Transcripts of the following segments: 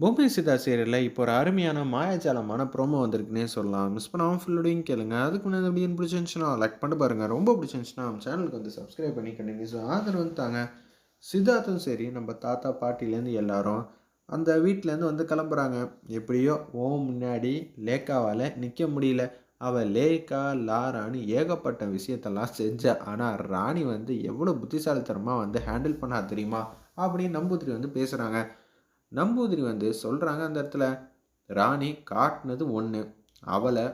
பொம்மை சிதா சீரியலில் இப்போ ஒரு அருமையான மாயாஜாலமான ப்ரோமோ வந்திருக்குன்னே சொல்லலாம். மிஸ் பண்ணாமல் ஃபுல்லோடையும் கேளுங்க. அதுக்கு முன்னாடி அப்படின்னு பிடிச்சிருந்துச்சுன்னா லைக் பண்ணி பாருங்கள் ரொம்ப பிடிச்சிருந்துச்சுன்னா நம்ம சேனலுக்கு வந்து சப்ஸ்கிரைப் பண்ணி கண்டினியூஸ் ஆதரவு வந்து தாங்க. சித்தார்த்தும் சரி நம்ம தாத்தா பாட்டிலேருந்து எல்லாரும் அந்த வீட்டிலேருந்து வந்து கிளம்புறாங்க. எப்படியோ ஓ முன்னாடி லேக்காவால் நிற்க முடியல. அவள் லேக்கா லாரான்னு ஏகப்பட்ட விஷயத்தெல்லாம் செஞ்ச ஆனால் ராணி வந்து எவ்வளோ புத்திசாலித்தனமாக வந்து ஹேண்டில் பண்ணா தெரியுமா? அப்படின்னு நம்பூதிரி வந்து பேசுகிறாங்க நம்பூதிரி வந்து சொல்கிறாங்க அந்த இடத்துல ராணி காட்டினது ஒன்று அவளை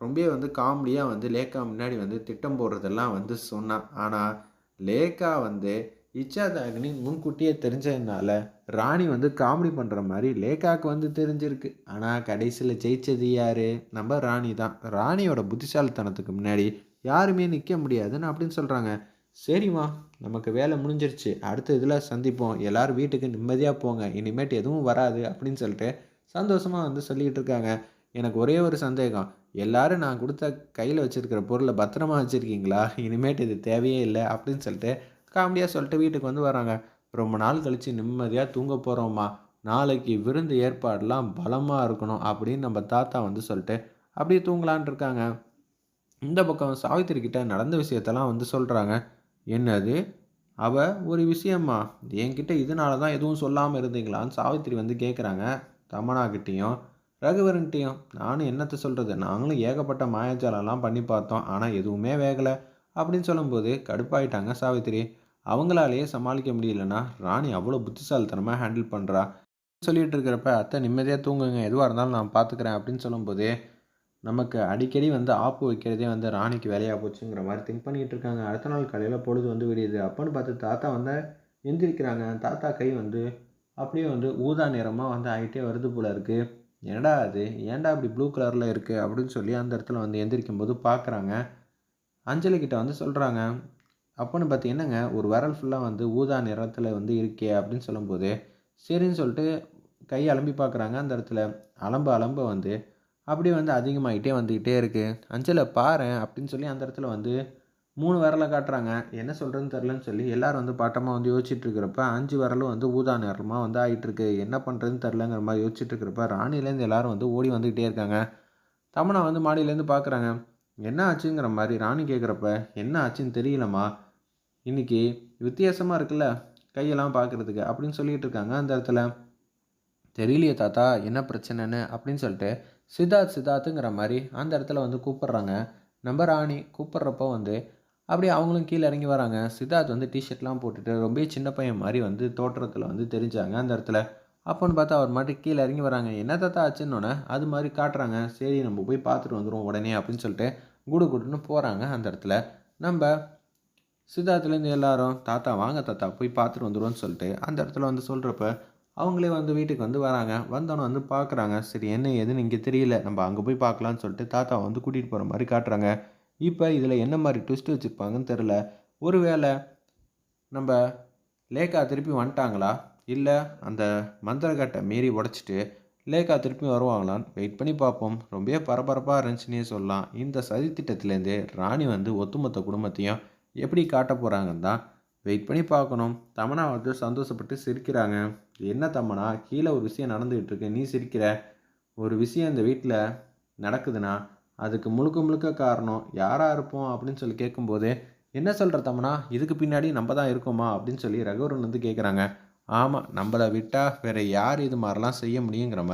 ரொம்ப வந்து காமெடியாக வந்து லேக்கா முன்னாடி வந்து திட்டம் போடுறதெல்லாம் வந்து சொன்னான் ஆனால் லேக்கா வந்து இச்சாதாகினி முன்கூட்டியே தெரிஞ்சதுனால ராணி வந்து காமெடி பண்ணுற மாதிரி லேக்காவுக்கு வந்து தெரிஞ்சிருக்கு. ஆனால் கடைசியில் ஜெயிச்சது யார்? நம்ம ராணி தான். ராணியோட புத்திசாலித்தனத்துக்கு முன்னாடி யாருமே நிற்க முடியாதுன்னு அப்படின்னு சொல்கிறாங்க சரிம்மா நமக்கு வேலை முடிஞ்சிருச்சு. அடுத்த இதில் சந்திப்போம். எல்லோரும் வீட்டுக்கு நிம்மதியாக போங்க. இனிமேட்டு எதுவும் வராது அப்படின்னு சொல்லிட்டு சந்தோஷமாக வந்து சொல்லிக்கிட்டு இருக்காங்க. எனக்கு ஒரே ஒரு சந்தேகம். எல்லோரும் நான் கொடுத்த கையில் வச்சுருக்கிற பொருளை பத்திரமா வச்சுருக்கீங்களா? இனிமேட்டு இது தேவையே இல்லை அப்படின்னு சொல்லிட்டு காமெடியாக சொல்லிட்டு வீட்டுக்கு வந்து வராங்க. ரொம்ப நாள் கழித்து நிம்மதியாக தூங்க போகிறோம்மா நாளைக்கு விருந்து ஏற்பாடெலாம் பலமாக இருக்கணும் அப்படின்னு நம்ம தாத்தா வந்து சொல்லிட்டு அப்படியே தூங்கலான் இருக்காங்க. இந்த பக்கம் சாவித்திரிக்கிட்ட நடந்த விஷயத்தெல்லாம் வந்து சொல்கிறாங்க என்னது? அவ ஒரு விஷயம்மா. என்கிட்ட இதனால தான் எதுவும் சொல்லாமல் இருந்தீங்களான்னு சாவித்திரி வந்து கேட்குறாங்க தமனாகிட்டேயும் ரகுவரன்ட்டையும் நானும் என்னத்தை சொல்கிறது நாங்களும் ஏகப்பட்ட மாயாஜாலம்லாம் பண்ணி பார்த்தோம். ஆனால் எதுவுமே வேகலை. அப்படின்னு சொல்லும்போது கடுப்பாயிட்டாங்க சாவித்திரி. அவங்களாலேயே சமாளிக்க முடியலன்னா ராணி அவ்வளோ புத்திசாலித்தனமாக ஹேண்டில் பண்ணுறா சொல்லிகிட்டு இருக்கிறப்ப அத்தை நிம்மதியாக தூங்குங்க. எதுவாக இருந்தாலும் நான் பார்த்துக்கிறேன் அப்படின்னு சொல்லும்போது நமக்கு அடிக்கடி வந்து ஆப்பு வைக்கிறதே வந்து ராணிக்கு வேலையாக போச்சுங்கிற மாதிரி திங்க் பண்ணிகிட்டு இருக்காங்க அடுத்த நாள் காலையில் பொழுது வந்து விடியுது. அப்போன்னு பார்த்து தாத்தா வந்து எந்திரிக்கிறாங்க. தாத்தா கை வந்து அப்படியே வந்து ஊதா நிறமாக வந்து ஆகிட்டே வருது போல் இருக்குது என்னடா அது ஏன்டா அப்படி ப்ளூ கலரில் இருக்குது அப்படின்னு சொல்லி அந்த இடத்துல வந்து எந்திரிக்கும் போது பார்க்குறாங்க. அஞ்சலி கிட்ட வந்து சொல்கிறாங்க அப்போன்னு பார்த்து என்னங்க? ஒரு விரல் ஃபுல்லாக வந்து ஊதா நிறத்தில் வந்து இருக்கே அப்படின்னு சொல்லும்போது சரின்னு சொல்லிட்டு கை அலம்பி பார்க்குறாங்க அந்த இடத்துல. அலம்பு அலம்ப வந்து அப்படி வந்து அதிகமாகிட்டே வந்துக்கிட்டே இருக்குது அஞ்சலை பாரு அப்படின்னு சொல்லி அந்த இடத்துல வந்து மூணு விரலை காட்டுறாங்க. என்ன சொல்கிறதுன்னு தெரிலன்னு சொல்லி எல்லோரும் வந்து பாட்டமாக வந்து யோசிச்சுட்டு இருக்கிறப்ப அஞ்சு விரலும் வந்து ஊதா நேரமாக வந்து ஆகிட்டுருக்கு என்ன பண்ணுறதுன்னு தெரிலங்கிற மாதிரி யோசிச்சுட்டு இருக்கிறப்ப ராணிலேருந்து எல்லோரும் வந்து ஓடி வந்துக்கிட்டே இருக்காங்க. தமனா வந்து மாடியிலேருந்து பார்க்குறாங்க என்ன ஆச்சுங்கிற மாதிரி ராணி கேட்குறப்ப என்ன ஆச்சுன்னு தெரியலம்மா. இன்றைக்கி வித்தியாசமாக இருக்குல்ல கையெல்லாம் பார்க்குறதுக்கு அப்படின்னு சொல்லிகிட்டு இருக்காங்க அந்த இடத்துல. தெரியலையே தாத்தா என்ன பிரச்சனைன்னு அப்படின்னு சொல்லிட்டு சித்தார்த் சித்தார்த்துங்கிற மாதிரி அந்த இடத்துல வந்து கூப்பிட்றாங்க. நம்ம ராணி கூப்பிட்றப்போ வந்து அப்படியே அவங்களும் கீழே இறங்கி வராங்க. சித்தார்த் வந்து டிஷர்ட்லாம் போட்டுட்டு ரொம்ப சின்ன பையன் மாதிரி வந்து தோற்றத்தில் வந்து தெரிஞ்சாங்க அந்த இடத்துல. அப்போன்னு பார்த்தா அவர் மாதிரி கீழே இறங்கி வராங்க. என்ன தாத்தா ஆச்சுன்னொன்னே அது மாதிரி காட்டுறாங்க. சரி நம்ம போய் பார்த்துட்டு வந்துடுவோம் உடனே அப்படின்னு சொல்லிட்டு குடு குடுன்னு போகிறாங்க அந்த இடத்துல. நம்ம சித்தார்த்துலேருந்து எல்லாரும் தாத்தா வாங்க தாத்தா போய் பார்த்துட்டு வந்துடுவோன்னு சொல்லிட்டு அந்த இடத்துல வந்து சொல்கிறப்ப அவங்களே வந்து வீட்டுக்கு வந்து வராங்க. வந்தோன்னே வந்து பார்க்குறாங்க சரி என்ன ஏதுன்னு இங்கே தெரியல. நம்ம அங்கே போய் பார்க்கலான்னு சொல்லிட்டு தாத்தாவை வந்து கூட்டிகிட்டு போகிற மாதிரி காட்டுறாங்க. இப்போ இதில் என்ன மாதிரி ட்விஸ்ட் வச்சுருப்பாங்கன்னு தெரில ஒருவேளை நம்ம லேக்கா திருப்பி வந்துட்டாங்களா? இல்லை அந்த மந்திரக்கட்டை மீறி உடச்சிட்டு லேக்கா திருப்பி வருவாங்களான்னு வெயிட் பண்ணி பார்ப்போம். ரொம்ப பரபரப்பாக இருந்துச்சுன்னே சொல்லலாம். இந்த சதி திட்டத்துலேருந்து ராணி வந்து ஒத்துமொத்த குடும்பத்தையும் எப்படி காட்ட போகிறாங்கன்னு தான் வெயிட் பண்ணி பார்க்கணும். தமனா அவர்கள் சந்தோஷப்பட்டு சிரிக்கிறாங்க. என்ன தமனா? கீழே ஒரு விஷயம் நடந்துகிட்டு இருக்கு. நீ சிரிக்கிற. ஒரு விஷயம் இந்த வீட்டில் நடக்குதுன்னா அதுக்கு முழுக்க முழுக்க காரணம் யாராக இருப்போம்? அப்படின்னு சொல்லி கேட்கும்போது என்ன சொல்கிற தமனா? இதுக்கு பின்னாடி நம்ம தான் இருக்கோமா? அப்படின்னு சொல்லி ரகுவரன் வந்து கேட்குறாங்க ஆமாம் நம்மளை விட்டால் வேறு யார் இது மாதிரிலாம் செய்ய முடியுங்கிற மாதிரி